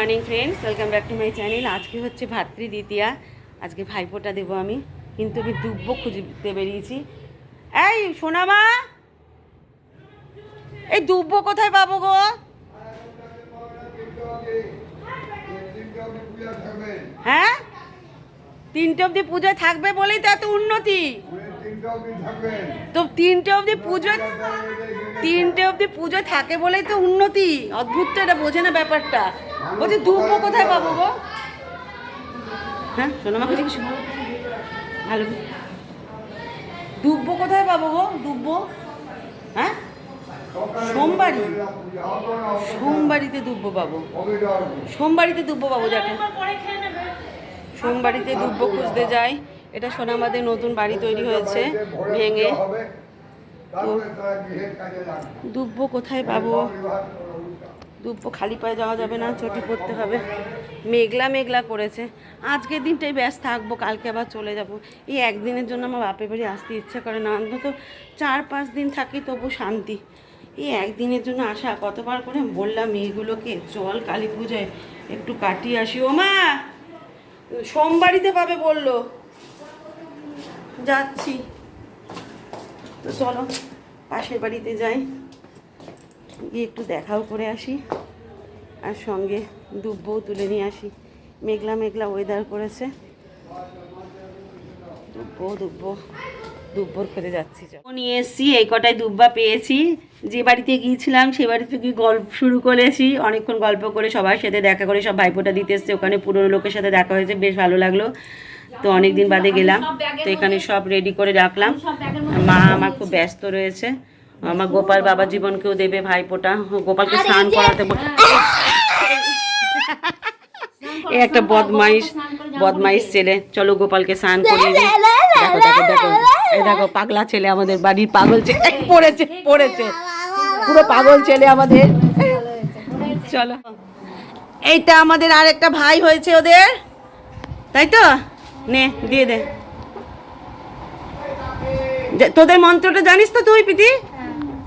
Morning friends welcome back to my channel আজকে হচ্ছে ভাতৃ দ্বিতীয়া। আজকে ভাইফোঁটা দেবো আমি। কিন্তু আমি দুব্য খুঁজতে বেরিয়েছি। এই সোনামা এই দুব্য কোথায় পাবো গো? হ্যাঁ? তিনটে অবধি পুজোয় থাকবে বলেই তো এত উন্নতি। তো তিনটে অবধি পুজো তিনটে অবধি পুজো থাকে বলেই তো উন্নতি। অদ্ভুত তো এটা বোঝে না ব্যাপারটা। বলছি দুব্বো কোথায় পাবো গো? হ্যাঁ সোনামাকে জিজ্ঞেস করো। ভালো। দুব্বো কোথায় পাবো গো? দুব্বো হ্যাঁ? সোমবারই সোমবারিতে দুব্বো পাবো। সোমবারিতে দুব্বো পাবো যাকে। সোমবারিতে দুব্বো খুঁজতে যাই। এটা সোনামাদের নতুন বাড়ি তৈরি হয়েছে, ভেঙে। দুব্বো কোথায় পাবো? দুব্বো খালি পায়ে যাওয়া যাবে না, চটি পড়তে হবে। মেঘলা মেঘলা করেছে। আজকের দিনটাই ব্যস্ত থাকব, কালকে আবার চলে যাব। এই একদিনের জন্য আমার বাপের বাড়ি আসতে ইচ্ছা করে না, অন্তত চার পাঁচ দিন থাকি তবু শান্তি। এই একদিনের জন্য আসা কতবার করে বললাম মেয়েগুলোকে, চল কালী পুজোয় একটু কাটিয়ে আসি। ও মা সোমবারিতে পাবে বলল। যাচ্ছি। তো চলো, পাশের বাড়িতে যাই। গিয়ে একটু দেখাও করে আসি। আর সঙ্গে দুব্বও তুলে নিয়ে আসি। মেঘলা মেঘলা ওয়েদার করেছে। দুব্বো দুব্বো, দুব্বর করে যাচ্ছি। নিয়ে এসছি, এই কটায় দুব্বা পেয়েছি। যে বাড়িতে গিয়েছিলাম, সে বাড়িতে গিয়ে গল্প শুরু করেছি। অনেকক্ষণ গল্প করে সবার সাথে দেখা করে সব ভাইফোঁটা দিতে এসছে। ওখানে পুরনো লোকের সাথে দেখা হয়েছে, বেশ ভালো লাগল। তো অনেক দিন বাদে গেলাম তো এখানে সব রেডি করে রাখলাম। মা আমার খুব ব্যস্ত রয়েছে। আমার গোপাল বাবা জীবনকেও দেবে ভাইপোটা। গোপালকে স্নান করাতে এই একটা বদমাইশ বদমাইশ ছেলে। চলো গোপালকে স্নান করিয়ে দেখো দেখো দেখো। এই দেখো পাগলা ছেলে আমাদের বাড়ির পাগল ছেলে। পড়েছে পড়েছে। পুরো পাগল ছেলে আমাদের। চলো। এইটা আমাদের আর একটা ভাই হয়েছে ওদের। তাই তো? নে দিয়ে দে। তোদের মন্ত্রটা জানিস তো তুই পিতি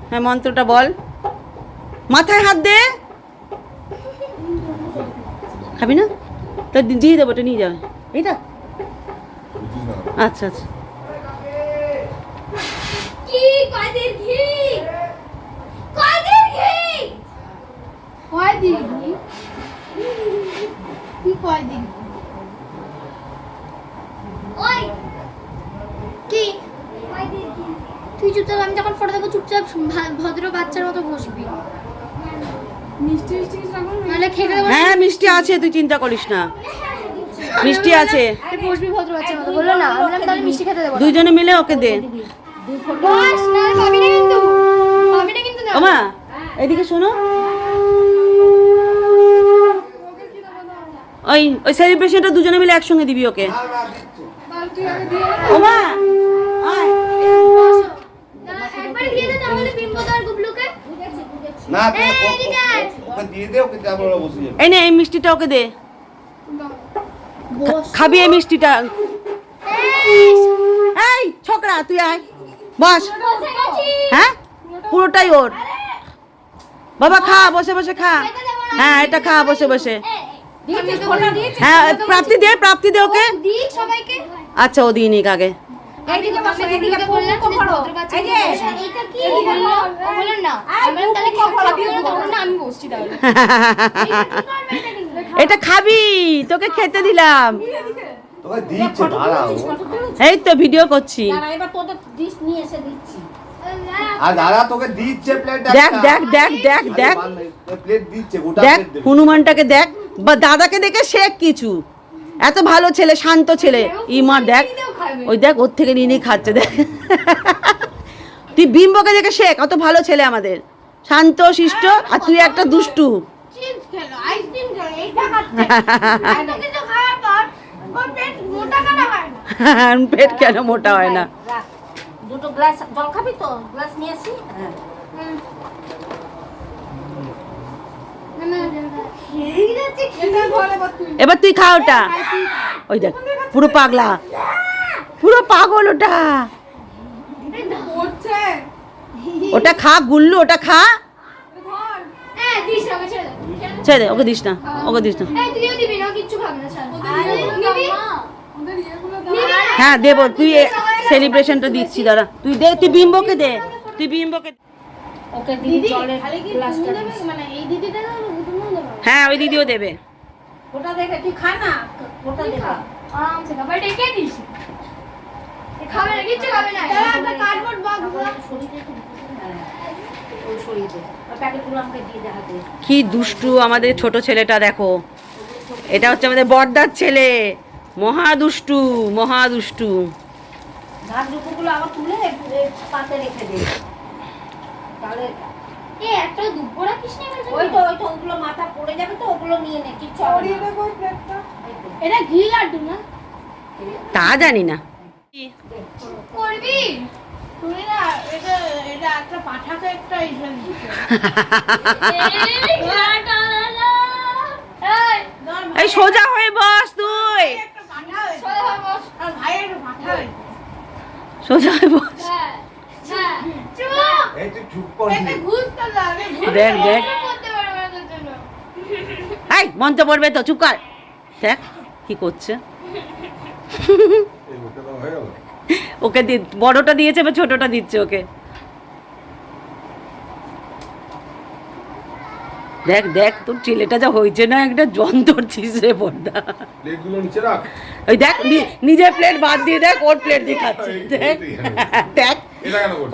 হ্যাঁ মন্ত্রটা বল। মাথায় হাত দে। খাবি না? তো দিয়ে দেবো ওটা নিয়ে যাবে এইটা? আচ্ছা আচ্ছা। কি কয়দিন ঘি কয়দিন ঘি কয়দিন ঘি কি কয়দিন ওই কি কয়দিন ঘি তুই চুপচাপ আমি যখন ফটো দেবো চুপচাপ ভদ্র বাচ্চার মতো বসবি। মিষ্টি মিষ্টি নাহলে খেতে হ্যাঁ মিষ্টি আছে তুই চিন্তা করিস না। মিষ্টি আছে। তুই বসবি ভদ্র বাচ্চার মতো বলল না। আমি বললাম তাহলে মিষ্টি খেতে দেবো দুইজনে মিলে ওকে দে। বস না পাবি না কিন্তু পাবি না কিন্তু না। ওমা এদিকে শোনো। ওই ওই সেলিব্রেশনটা দুজনে মিলে একসঙ্গে দিবি ওকে। ওমা আয়। না, ওকে দিয়ে দে ওকে তারপর বসে যাবে। এই নে এই মিষ্টিটা ওকে দে। খাবি এই মিষ্টিটা। এই, ছোকরা তুই আয়। বস। হ্যাঁ? পুরোটাই ওর। বাবা খা বসে বসে খা। হ্যাঁ এটা খা বসে বসে? হ্যাঁ প্রাপ্তি দে প্রাপ্তি দে ওকে। আচ্ছা ও দিয়ে নিক আগে। এইদিকে বসে এদিকে বললাম তুমি ভদ্র বাচ্চা এইটা কি? বলল বলল না। আমি তাহলে খা- খাবিও না তখন না আমি বসছি তাহলে। এটা খাবি তোকে খেতে দিলাম। তোকে দিচ্ছে দাঁড়াও এই তো ভিডিও করছি। আর দাঁড়া তোকে দিচ্ছে প্লেট দেখ দেখ দেখ দেখ দেখ। প্লেট দিচ্ছে গোটা দেখ হনুমানটাকে দেখ বা দাদাকে দেখে শেখ কিছু। এত ভালো ছেলে শান্ত ছেলে। ইমা দেখ ওই দেখ ওর থেকে নিয়ে নিয়ে খাচ্ছে দেখ। তুই বিম্বকে দেখে শেখ অত ভালো ছেলে আমাদের। শান্ত শিষ্ট আর তুই একটা দুষ্টু। পেট কেন পেট কেন মোটা হয় না? দুটো গ্লাস জল খাবি তো? গ্লাস নিয়ে আসি না, না, খেয়েই যাচ্ছে, খেয়ে এবার তুই খা ওটা। ওই দেখ পুরো পাগলা। পুরো পাগল ওটা। ওটা খা গুল্লু ওটা খা। হ্যাঁ ছেড়ে দে। ওকে দিস না ওকে দিস না? হ্যাঁ দেবো তুই সেলিব্রেশনটা দিচ্ছি দাঁড়া। তুই দে তুই বিম্বকে দে। তুই বিম্বকে ওকে দিদি খালি কি গ্লাসটা মানে এই দিদি দেবে? না তুমিও দেবে হ্যাঁ ওই দিদিও দেবে। ওটা দেখে তুই খা না? ওটা দেখে। আরামসে খা। বাট একে দিস? এ খাবে না কিচ্ছু খাবে না। দাদা একটা কার্ডবোর্ড বক্স শরীরে হ্যাঁ ওই শরীরে ওই প্যাকেটগুলো আমাকে দিয়ে দে কি দুষ্টু আমাদের ছোট ছেলেটা দেখো। এটা হচ্ছে আমাদের বর্দার ছেলে। মহা দুষ্টু মহা দুষ্টু। আবার তুলে পাতে রেখে দে। তাহলে এ একটা দুব্বো রাখিস না ওই তো ওই তো ওগুলো মাথা পড়ে যাবে তো ওগুলো নিয়ে নে কিচ্ছু না তো। এটা ঘি লাড্ডু না? তা জানি না। করবি? তুমি না এটা এটা একটা পাঠাকে একটা এই সোজা হয়ে বস তুই। সোজা হয়ে বস। এই তুই চুপ কর দেখ দেখ। এই মন্ত্র পড়বে তো চুপ কর। দেখ কি করছে। ওকে বড়টা দিয়েছে বা ছোটটা দিচ্ছে ওকে? দেখ দেখ তোর ছেলেটা যা হয়েছে না একটা যন্ত্রছিস রে বড়দা প্লেটগুলো নিচে রাখ। ওই দেখ নি- নিজের প্লেট বাদ দিয়ে দেখ ওর প্লেট দিয়ে খাচ্ছে দেখ। দেখ?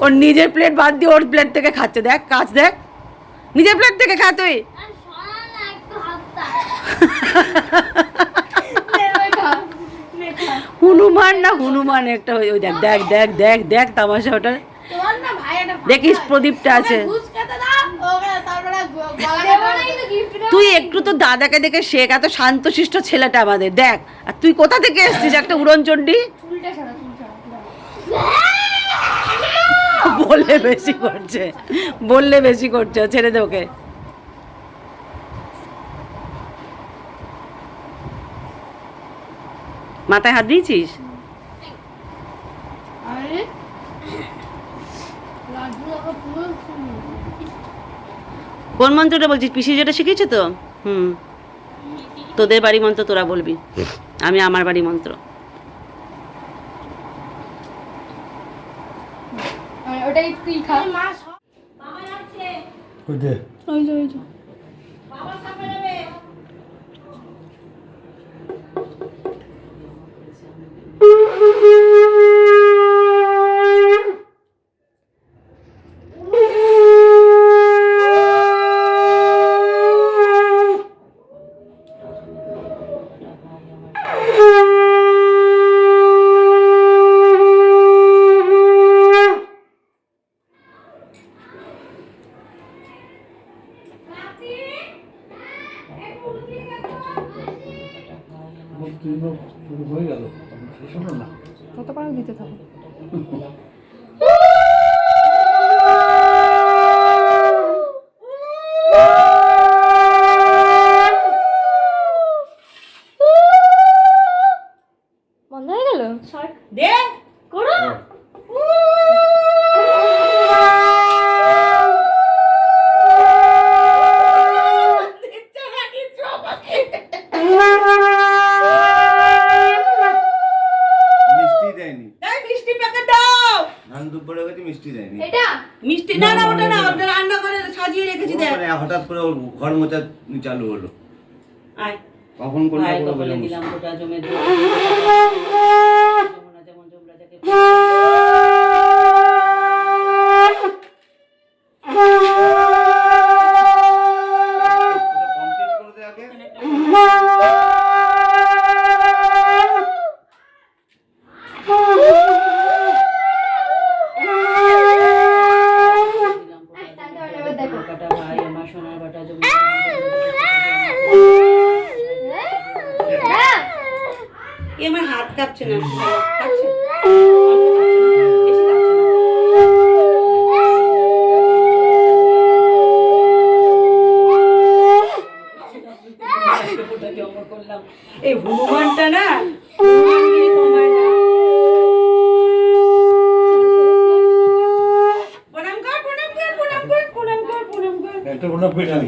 ওর নিজের প্লেট বাদ দিয়ে ওর প্লেট থেকে খাচ্ছে। দেখ কাজ দেখ। নিজের প্লেট থেকে খা তুই। হনুমান না হনুমান একটা ওই ওই দেখ দেখ দেখ দেখ দেখ তামাশা ওটা। দেখিস প্রদীপটা আছে। তুই একটু তো দাদাকে দেখে শেখ এত শান্তশিষ্ট ছেলেটা আমাদের। দেখ আর তুই কোথা থেকে এসছিস একটা উড়নচণ্ডী? বললে বেশি করছে। বললে বেশি করছে ছেড়ে দে ওকে। মাথায় হাত দিয়েছিস? কোন মন্ত্রটা বলছিস? পিসি যেটা শিখেছে তো? হুম। তোদের বাড়ি মন্ত্র তোরা বলবি। আমি আমার বাড়ি মন্ত্র। ওটাই তুই খা হয়ে গেল। শোনো না। বন্ধ দেয়নি। তাই মিষ্টি প্যাকেট দাও। ধান দুপুরে গেছে মিষ্টি দেয়নি। এটা? মিষ্টি না না ওটা না ওটা রান্না করে সাজিয়ে রেখেছি দেখ। মানে হঠাৎ করে ওর ঘর মোচা চালু হলো। আয়। কখন করল ভাই কোনো দিলাম ওটা জমে দিয়ে নেই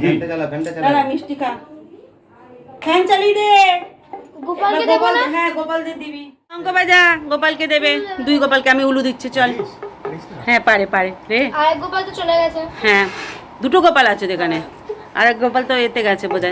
ফ্যানটা চালা ফ্যানটা চালা দাঁড়া মিষ্টি খা। ফ্যান চালিয়ে দে। গোপালকে দেব না? হ্যাঁ গোপালকে দিবি। অঙ্ক বাজা গোপালকে দেবে। দুই গোপালকে আমি উলু দিচ্ছি চল। হ্যাঁ পারে পারে রে। আর গোপাল তো চলে গেছে। হ্যাঁ দুটো গোপাল আছে এখানে আর এক গোপাল তো এতে গেছে বোধ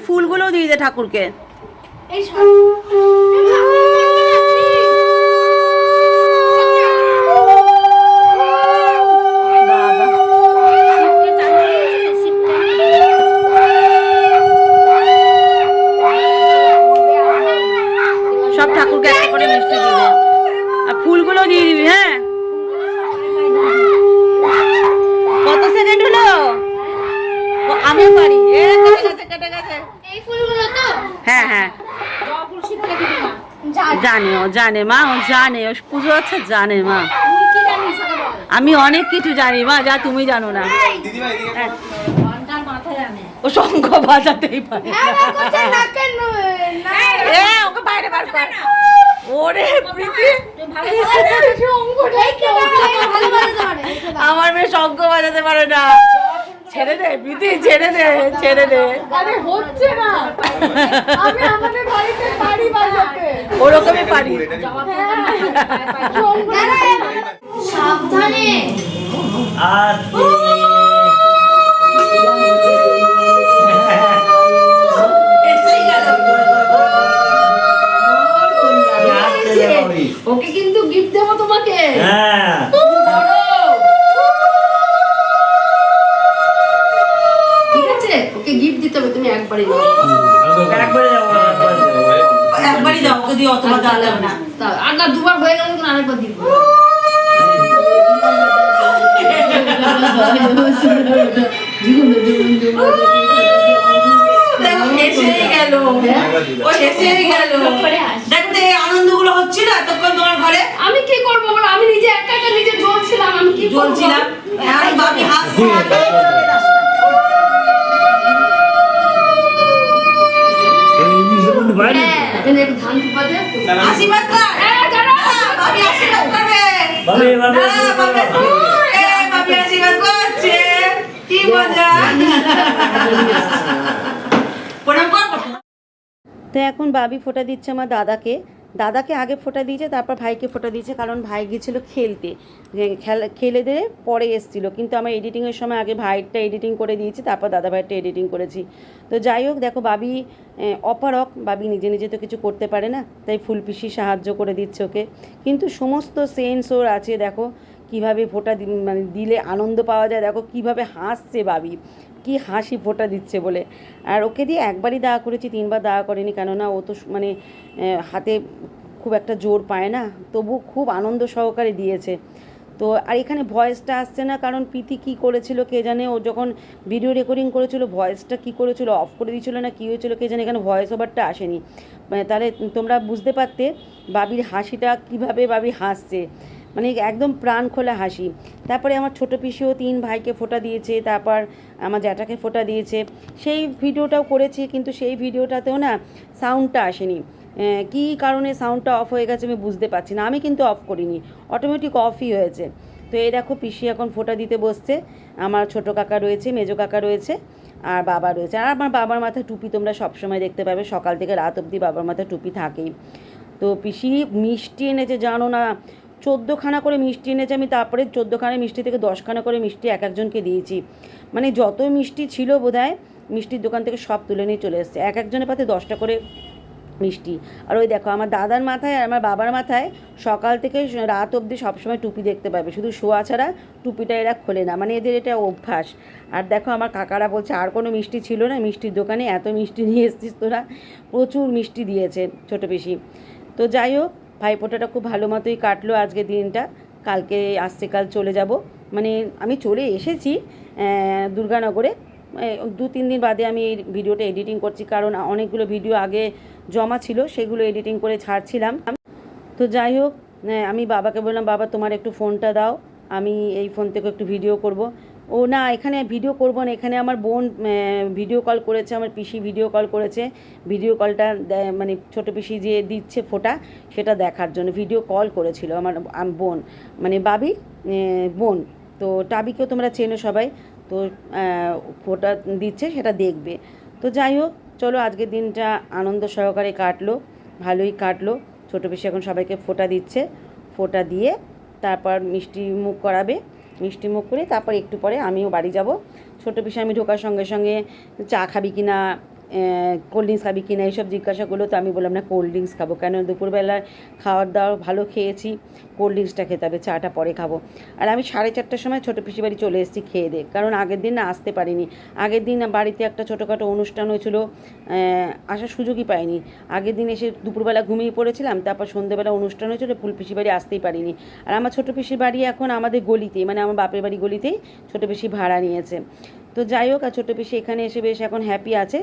বলেছ একটু ফুলগুলো দিয়ে দে ঠাকুরকে। এই হ্যাঁ হ্যাঁ। জানে ও জানে মা ও জানে ও পুজো আছে জানে মা। আমি অনেক কিছু জানি মা যা তুমি জানো না। হ্যাঁ, ঘণ্টার মাথায় আনে ও শঙ্খ বাজাতেই পারে। হ্যাঁ, ওকে বাইরে বার কর। ওরে দাও। আমার মেয়ে শঙ্খ বাজাতে পারে না। ছেড়ে দে প্রীতি ছেড়ে দে ছেড়ে দে। আরে হচ্ছে না। আমি আমাদের বাড়িতে বাড়ি বাজাতে। ওরকমই পারি। সাবধানে। ওকে কিন্তু গিফট দেবো তোমাকে। ঠিক দেওয়া যাবে না। তা- আর না দুবার হয়ে গেলে তখন আরেকবার দিব দেখো এসেই গেল। ও এসেই গেল। দেখো এই আনন্দগুলো হচ্ছিল তো এখন বাবি ফোটা দিচ্ছে আমার দাদাকে। দাদাকে আগে ফোটা দিয়েছে, তারপর ভাইকে ফোটা দিয়েছে, কারণ ভাই গিয়েছিল খেলতে। খেলা দিয়ে পরে এসেছিল। কিন্তু আমার এডিটিংয়ের সময় আগে ভাইয়েরটা এডিটিং করে দিয়েছি, তারপর দাদা ভাইয়েরটা এডিটিং করেছি। তো যাই হোক, দেখো বাবি অপারক বাবি নিজে নিজে তো কিছু করতে পারে না, তাই ফুলপিসি সাহায্য করে দিচ্ছে ওকে। কিন্তু সমস্ত সেন্স ওর আছে, দেখো, কীভাবে ফোটা মানে দিলে আনন্দ পাওয়া যায়, দেখো কীভাবে হাসছে বাবি। কি হাসি ফোঁটা দিচ্ছে বলে। আর ওকে দিয়ে একবারই দেওয়া করেছি, তিনবার দেওয়া করেনি কেননা ও তো মানে হাতে খুব একটা জোর পায় না তবু খুব আনন্দ সহকারে দিয়েছে। তো আর এখানে ভয়েসটা আসছে না, কারণ প্রীতি কী করেছিল কে জানে, ও যখন ভিডিও রেকর্ডিং করেছিল, ভয়েসটা কী করেছিল অফ করে দিয়েছিল না, কী হয়েছিল কে জানে, এখানে ভয়েস ওভারটা আসেনি। মানে তাহলে তোমরা বুঝতে পারতে, বাবির হাসিটা কীভাবে বাবি হাসছে। মানে একদম প্রাণ খোলা হাসি। তারপরে আমার ছোটো পিসিও তিন ভাইকে ফোঁটা দিয়েছে, তারপর আমার জ্যাঠাকে ফোঁটা দিয়েছে। সেই ভিডিওটাও করেছি, কিন্তু সেই ভিডিওটাতেও না সাউন্ডটা আসেনি। কী কারণে সাউন্ডটা অফ হয়ে গেছে আমি বুঝতে পারছি না, আমি কিন্তু অফ করিনি অটোমেটিক অফই হয়েছে। তো এই দেখো, পিসি এখন ফোঁটা দিতে বসছে, আমার ছোট কাকা রয়েছে, মেজো কাকা রয়েছে, আর বাবা রয়েছে। আর আমার বাবার মাথায় টুপি তোমরা সবসময় দেখতে পাবে, সকাল থেকে রাত অবধি বাবার মাথায় টুপি থাকেই। তো পিসি মিষ্টি এনেছে, জানো না চোদ্দোখানা করে মিষ্টি এনেছে, আমি তারপরে চোদ্দোখানা মিষ্টি থেকে দশখানা করে মিষ্টি এক একজনকে দিয়েছি। মানে যত মিষ্টি ছিল বোধহয়, মিষ্টির দোকান থেকে সব তুলে নিয়ে চলে এসছে। এক একজনের পাতে দশটা করে মিষ্টি। আর ওই দেখো, আমার দাদার মাথায় আর আমার বাবার মাথায় সকাল থেকে রাত অবধি সবসময় টুপি দেখতে পাবে। শুধু শোয়া ছাড়া টুপিটা এরা খোলে না। মানে এদের এটা অভ্যাস। আর দেখো, আমার কাকারা বলছে, আর কোনো মিষ্টি ছিল না মিষ্টির দোকানে? এত মিষ্টি নিয়ে এসছিস তোরা? প্রচুর মিষ্টি দিয়েছে ছোটো পিসি। তো যাই হোক ভাইফোঁটাটা খুব ভালো মতোই কাটলো আজকে দিনটা। কালকে আসছে, কাল চলে যাব। মানে আমি চলে এসেছি দুর্গানগরে। দু, তিন দিন বাদে আমি এই ভিডিওটা এডিটিং করছি কারণ অনেকগুলো ভিডিও আগে জমা ছিল, সেগুলো এডিটিং করে ছাড়ছিলাম। তো যাই হোক আমি বাবাকে বললাম, বাবা, তোমার একটু ফোনটা দাও। আমি এই ফোন থেকে একটু ভিডিও করব। ও না, এখানে ভিডিও করব না, এখানে আমার বোন ভিডিও কল করেছে, আমার পিসি ভিডিও কল করেছে। ভিডিও কলটা মানে ছোটো পিসি যে দিচ্ছে ফোটা, সেটা দেখার জন্য। ভিডিও কল করেছিল আমার বোন। মানে বাবি বোন, তো টাবিকেও তোমরা চেনো সবাই, তো ফোটা দিচ্ছে, সেটা দেখবে। তো যাই হোক, চলো আজকের দিনটা আনন্দ সহকারে কাটলো, ভালোই কাটলো। ছোটো পিসি এখন সবাইকে ফোটা দিচ্ছে, ফোটা দিয়ে তারপর মিষ্টি মুখ করাবে। মিষ্টি মুখ করে, তারপর একটু পরে আমিও বাড়ি যাব। ছোটো পিসে, আমি ঢোকার সঙ্গে সঙ্গে চা খাবি কি না কোল্ড ড্রিঙ্কস খাবি কি না এইসব জিজ্ঞাসা করল তো আমি বললাম, না কোল্ড ড্রিঙ্কস খাব। কেন? দুপুরবেলা খাওয়ার দাওয়ার ভালো খেয়েছি কোল্ড ড্রিঙ্কসটা খেতে হবে, চাটা পরে খাব। আর আমি সাড়ে চারটার সময় ছোটো পিসি বাড়ি চলে এসেছি খেয়ে দে কারণ আগের দিন না আসতে পারিনি। আগের দিন বাড়িতে একটা ছোটোখাটো অনুষ্ঠান হয়েছিল আসার সুযোগই পাইনি। আগের দিন এসে দুপুরবেলা ঘুমিয়ে পড়েছিলাম, তারপর সন্ধ্যেবেলা অনুষ্ঠান হয়েছিল, ফুল পিসি বাড়ি আসতেই পারিনি। আর আমার ছোটো পিসির বাড়ি এখন আমাদের গলিতেই মানে আমার বাপের বাড়ি গলিতেই ছোটো পিসি ভাড়া নিয়েছে। তো যাই হোক, আর ছোটো পিসি এখানে এসে বেশ এখন হ্যাপি আছে।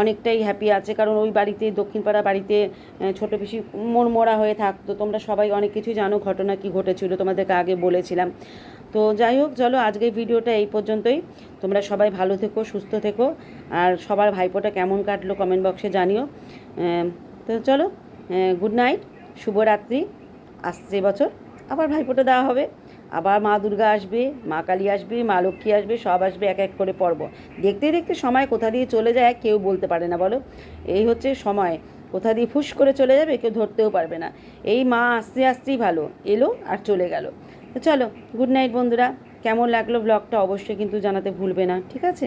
অনেকটাই হ্যাপি আছে, কারণ ওই বাড়িতে, দক্ষিণপাড়া বাড়িতে ছোটো পিসি মনমরা হয়ে থাকতো তোমরা সবাই অনেক কিছুই জানো, ঘটনা কি ঘটেছিল, তোমাদেরকে আগে বলেছিলাম। তো যাই হোক, চলো আজকের ভিডিওটা এই পর্যন্তই। তোমরা সবাই ভালো থেকো, সুস্থ থেকো, আর সবার ভাইপোটা কেমন কাটলো কমেন্ট বক্সে জানিও। তো চলো গুড নাইট শুভরাত্রি। আসছে বছর, আবার ভাইফোঁটা দেওয়া হবে। আবার মা দুর্গা আসবে, মা কালী আসবে, মা লক্ষ্মী আসবে, সব আসবে এক এক করে পর্ব। দেখতে দেখতে সময় কোথা দিয়ে চলে যায় কেউ বলতে পারে না, বলো? এই হচ্ছে সময়। কোথা দিয়ে ফুস করে চলে যাবে কেউ ধরতেও পারবে না। এই মা আস্তে আস্তেই ভালো, এলো আর চলে গেল। তো চলো গুড নাইট বন্ধুরা। কেমন লাগল ব্লগটা অবশ্যই কিন্তু জানাতে ভুলবে না, ঠিক আছে?